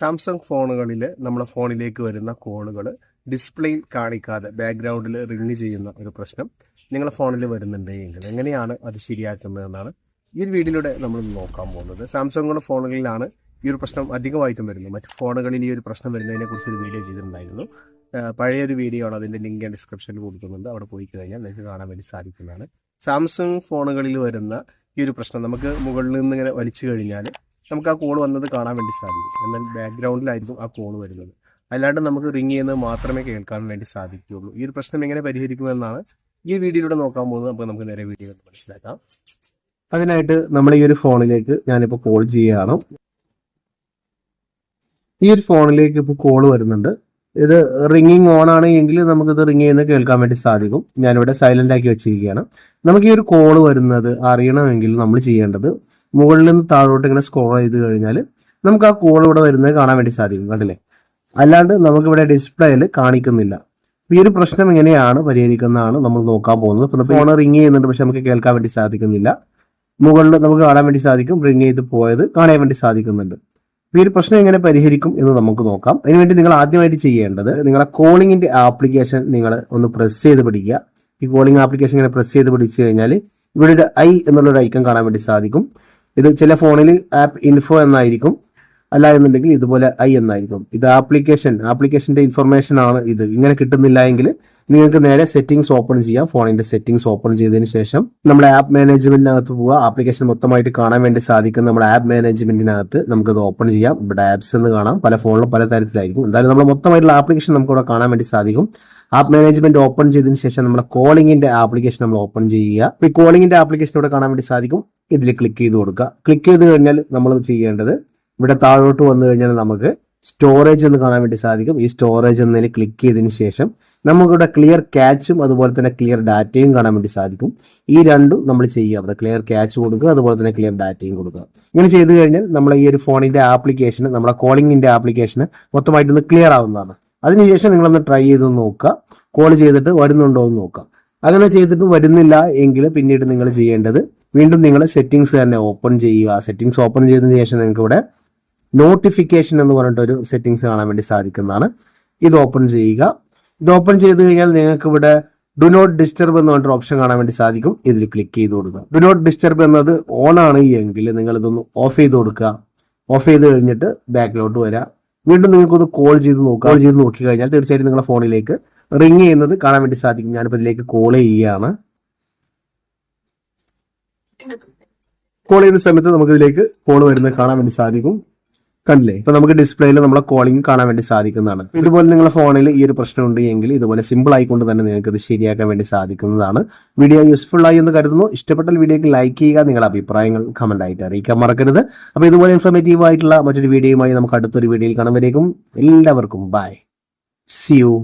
Samsung ഫോണുകളിൽ നമ്മുടെ ഫോണിലേക്ക് വരുന്ന കോളുകൾ ഡിസ്പ്ലേയിൽ കാണിക്കാതെ ബാക്ക്ഗ്രൗണ്ടിൽ റിങ് ചെയ്യുന്ന ഒരു പ്രശ്നം നിങ്ങളുടെ ഫോണിൽ വരുന്നുണ്ടെങ്കിൽ എങ്ങനെയാണ് അത് ശരിയാക്കുന്നതെന്നാണ് ഈ ഒരു വീഡിയോയിലൂടെ നമ്മൾ നോക്കാൻ പോകുന്നത്. സാംസങ്ങിന്റെ ഫോണുകളിലാണ് ഈ ഒരു പ്രശ്നം അധികമായിട്ടും വരുന്നത്. മറ്റ് ഫോണുകളിൽ ഈ ഒരു പ്രശ്നം വരുന്നതിനെ കുറിച്ച് ഒരു വീഡിയോ ചെയ്തിട്ടുണ്ടായിരുന്നു. പഴയ ഒരു വീഡിയോ ആണ് അതിന്റെ ലിങ്ക് ഞാൻ ഡിസ്ക്രിപ്ഷനിൽ കൊടുക്കുന്നുണ്ട്. അവിടെ പോയി കഴിഞ്ഞാൽ നിങ്ങൾക്ക് കാണാൻ വേണ്ടി സാധിക്കുന്നതാണ്. സാംസങ് ഫോണുകളിൽ വരുന്ന ഈ ഒരു പ്രശ്നം നമുക്ക് മുകളിൽ നിന്ന് ഇങ്ങനെ വലിച്ചു കഴിഞ്ഞാൽ നമുക്ക് ആ കോൾ വന്നത് കാണാൻ വേണ്ടി സാധിക്കും. എന്നാൽ ബാക്ക്ഗ്രൗണ്ടിലായിരിക്കും ആ കോൾ വരുന്നത്. അല്ലാണ്ട് നമുക്ക് റിങ് ചെയ്യുന്നത് മാത്രമേ കേൾക്കാൻ വേണ്ടി സാധിക്കുകയുള്ളൂ. ഈ ഒരു പ്രശ്നം എങ്ങനെ പരിഹരിക്കുമെന്നാണ് ഈ വീഡിയോയിലൂടെ നോക്കാൻ പോകുന്നത്. അപ്പോൾ നമുക്ക് നേരെ വീഡിയോ മനസ്സിലാക്കാം. അതിനായിട്ട് നമ്മൾ ഈ ഒരു ഫോണിലേക്ക് ഞാനിപ്പോൾ കോൾ ചെയ്യുകയാണ്. ഈ ഒരു ഫോണിലേക്ക് ഇപ്പോൾ കോൾ വരുന്നുണ്ട്. ഇത് റിങ്ങിങ് ഓൺ ആണെങ്കിൽ നമുക്കിത് റിങ് ചെയ്യുന്നത് കേൾക്കാൻ വേണ്ടി സാധിക്കും. ഞാനിവിടെ സൈലന്റ് ആക്കി വെച്ചിരിക്കുകയാണ്. നമുക്ക് ഈ ഒരു കോൾ വരുന്നത് അറിയണമെങ്കിൽ നമ്മൾ ചെയ്യേണ്ടത് മുകളിൽ നിന്ന് താഴോട്ട് ഇങ്ങനെ സ്ക്രോൾ ചെയ്ത് കഴിഞ്ഞാൽ നമുക്ക് ആ കോൾ ഇവിടെ വരുന്നത് കാണാൻ വേണ്ടി സാധിക്കും കണ്ടില്ലേ? അല്ലാണ്ട് നമുക്ക് ഇവിടെ ഡിസ്പ്ലേയിൽ കാണിക്കുന്നില്ല. ഈ ഒരു പ്രശ്നം എങ്ങനെയാണ് പരിഹരിക്കുന്നതാണ് നമ്മൾ നോക്കാൻ പോകുന്നത്. ഇപ്പം ഫോൺ റിങ് ചെയ്യുന്നുണ്ട് പക്ഷെ നമുക്ക് കേൾക്കാൻ വേണ്ടി സാധിക്കുന്നില്ല. മുകളിൽ നമുക്ക് കാണാൻ വേണ്ടി സാധിക്കും റിങ് ചെയ്ത് പോയത് കാണാൻ വേണ്ടി സാധിക്കുന്നുണ്ട്. ഈ ഒരു പ്രശ്നം എങ്ങനെ പരിഹരിക്കും എന്ന് നമുക്ക് നോക്കാം. അതിനുവേണ്ടി നിങ്ങൾ ആദ്യമായിട്ട് ചെയ്യേണ്ടത് നിങ്ങളെ കോളിങ്ങിന്റെ ആപ്ലിക്കേഷൻ നിങ്ങൾ ഒന്ന് പ്രസ് ചെയ്ത് പിടിക്കുക. ഈ കോളിംഗ് ആപ്ലിക്കേഷൻ ഇങ്ങനെ പ്രസ് ചെയ്ത് പിടിച്ചു കഴിഞ്ഞാൽ ഇവിടെ ഒരു ഐ എന്നുള്ളൊരു ഐക്കൺ കാണാൻ വേണ്ടി സാധിക്കും. ഇത് ചില ഫോണിൽ ആപ്പ് ഇൻഫോ എന്നായിരിക്കും. അല്ല എന്നുണ്ടെങ്കിൽ ഇതുപോലെ ഐ എന്നായിരിക്കും. ഇത് ആപ്ലിക്കേഷൻ ആപ്ലിക്കേഷന്റെ ഇൻഫർമേഷൻ ആണ് ഇത്. ഇങ്ങനെ കിട്ടുന്നില്ല എങ്കിൽ നിങ്ങൾക്ക് നേരെ സെറ്റിംഗ്സ് ഓപ്പൺ ചെയ്യാം. ഫോണിന്റെ സെറ്റിംഗ്സ് ഓപ്പൺ ചെയ്തതിന് ശേഷം നമ്മുടെ ആപ്പ് മാനേജ്മെന്റിനകത്ത് പോവുക. ആപ്ലിക്കേഷൻ മൊത്തമായിട്ട് കാണാൻ വേണ്ടി സാധിക്കും നമ്മുടെ ആപ്പ് മാനേജ്മെന്റിനകത്ത് നമുക്കത് ഓപ്പൺ ചെയ്യാം. ഇവിടെ ആപ്സ് എന്ന് കാണാം. പല ഫോണിലും പല തരത്തിലായിരിക്കും. എന്തായാലും നമ്മൾ മൊത്തമായിട്ടുള്ള ആപ്ലിക്കേഷൻ നമുക്ക് ഇവിടെ കാണാൻ വേണ്ടി സാധിക്കും. ആപ്പ് മാനേജ്മെന്റ് ഓപ്പൺ ചെയ്തതിന് ശേഷം നമ്മുടെ കോളിംഗിന്റെ ആപ്ലിക്കേഷൻ നമ്മൾ ഓപ്പൺ ചെയ്യുക. ഈ കോളിംഗിന്റെ ആപ്ലിക്കേഷൻ ഇവിടെ കാണാൻ വേണ്ടി സാധിക്കും. ഇതിൽ ക്ലിക്ക് ചെയ്ത് കൊടുക്കുക. ക്ലിക്ക് ചെയ്ത് കഴിഞ്ഞാൽ നമ്മൾ ചെയ്യേണ്ടത് ഇവിടെ താഴോട്ട് വന്നു കഴിഞ്ഞാൽ നമുക്ക് സ്റ്റോറേജ് എന്ന് കാണാൻ വേണ്ടി സാധിക്കും. ഈ സ്റ്റോറേജ് എന്നതിൽ ക്ലിക്ക് ചെയ്തതിന് ശേഷം നമുക്കിവിടെ ക്ലിയർ ക്യാച്ചും അതുപോലെ തന്നെ ക്ലിയർ ഡാറ്റയും കാണാൻ വേണ്ടി സാധിക്കും. ഈ രണ്ടും നമ്മൾ ചെയ്യുക. അവിടെ ക്ലിയർ ക്യാച്ച് കൊടുക്കുക അതുപോലെ തന്നെ ക്ലിയർ ഡാറ്റയും കൊടുക്കുക. ഇങ്ങനെ ചെയ്തു കഴിഞ്ഞാൽ നമ്മളെ ഈ ഒരു ഫോണിന്റെ ആപ്ലിക്കേഷൻ നമ്മുടെ കോളിംഗിന്റെ ആപ്ലിക്കേഷന് മൊത്തമായിട്ടൊന്ന് ക്ലിയർ ആവുന്നതാണ്. അതിനുശേഷം നിങ്ങളൊന്ന് ട്രൈ ചെയ്ത് നോക്കുക. കോൾ ചെയ്തിട്ട് വരുന്നുണ്ടോ എന്ന് നോക്കുക. അങ്ങനെ ചെയ്തിട്ട് വരുന്നില്ല എങ്കിൽ പിന്നീട് നിങ്ങൾ ചെയ്യേണ്ടത് വീണ്ടും നിങ്ങൾ സെറ്റിങ്സ് തന്നെ ഓപ്പൺ ചെയ്യുക. സെറ്റിങ്സ് ഓപ്പൺ ചെയ്തതിന് ശേഷം നിങ്ങൾക്ക് ഇവിടെ നോട്ടിഫിക്കേഷൻ എന്ന് പറഞ്ഞിട്ട് ഒരു സെറ്റിങ്സ് കാണാൻ വേണ്ടി സാധിക്കുന്നതാണ്. ഇത് ഓപ്പൺ ചെയ്യുക. ഇത് ഓപ്പൺ ചെയ്ത് കഴിഞ്ഞാൽ നിങ്ങൾക്ക് ഇവിടെ ഡു നോട്ട് ഡിസ്റ്റർബ് എന്ന് പറഞ്ഞിട്ട് ഓപ്ഷൻ കാണാൻ വേണ്ടി സാധിക്കും. ഇതിൽ ക്ലിക്ക് ചെയ്ത് കൊടുക്കുക. ഡു നോട്ട് ഡിസ്റ്റർബ് എന്നത് ഓൺ ആണ് എങ്കിൽ നിങ്ങൾ ഇതൊന്ന് ഓഫ് ചെയ്ത് കൊടുക്കുക. ഓഫ് ചെയ്ത് കഴിഞ്ഞിട്ട് ബാക്കിലോട്ട് വരിക വീണ്ടും നിങ്ങൾക്കൊന്ന് കോൾ ചെയ്ത് നോക്കുക. കോൾ ചെയ്ത് നോക്കി കഴിഞ്ഞാൽ തീർച്ചയായിട്ടും നിങ്ങളുടെ ഫോണിലേക്ക് റിങ് ചെയ്യുന്നത് കാണാൻ വേണ്ടി സാധിക്കും. ഞാനിപ്പോൾ ഇതിലേക്ക് കോൾ ചെയ്യുകയാണ്. കോൾ ചെയ്യുന്ന സമയത്ത് നമുക്ക് ഇതിലേക്ക് കോൾ വരുന്നത് കാണാൻ വേണ്ടി സാധിക്കും. കണ്ടില്ലേ? ഇപ്പൊ നമുക്ക് ഡിസ്പ്ലേയിൽ നമ്മളെ കോളിംഗ് കാണാൻ വേണ്ടി സാധിക്കുന്നതാണ്. ഇതുപോലെ നിങ്ങളുടെ ഫോണിൽ ഈ ഒരു പ്രശ്നം ഉണ്ട് എങ്കിൽ ഇതുപോലെ സിമ്പിൾ ആയിക്കൊണ്ട് തന്നെ നിങ്ങൾക്ക് ഇത് ശരിയാക്കാൻ വേണ്ടി സാധിക്കുന്നതാണ്. വീഡിയോ യൂസ്ഫുൾ ആയി എന്ന് കരുതുന്നു. ഇഷ്ടപ്പെട്ടാൽ വീഡിയോക്ക് ലൈക്ക് ചെയ്യുക നിങ്ങളുടെ അഭിപ്രായങ്ങൾ കമന്റ് ആയിട്ട് അറിയിക്കാൻ മറക്കരുത്. അപ്പോൾ ഇതുപോലെ ഇൻഫോർമേറ്റീവ് ആയിട്ടുള്ള മറ്റൊരു വീഡിയോയുമായി നമുക്ക് അടുത്തൊരു വീഡിയോയിൽ കാണുമ്പോഴേക്കും എല്ലാവർക്കും ബൈ സി യു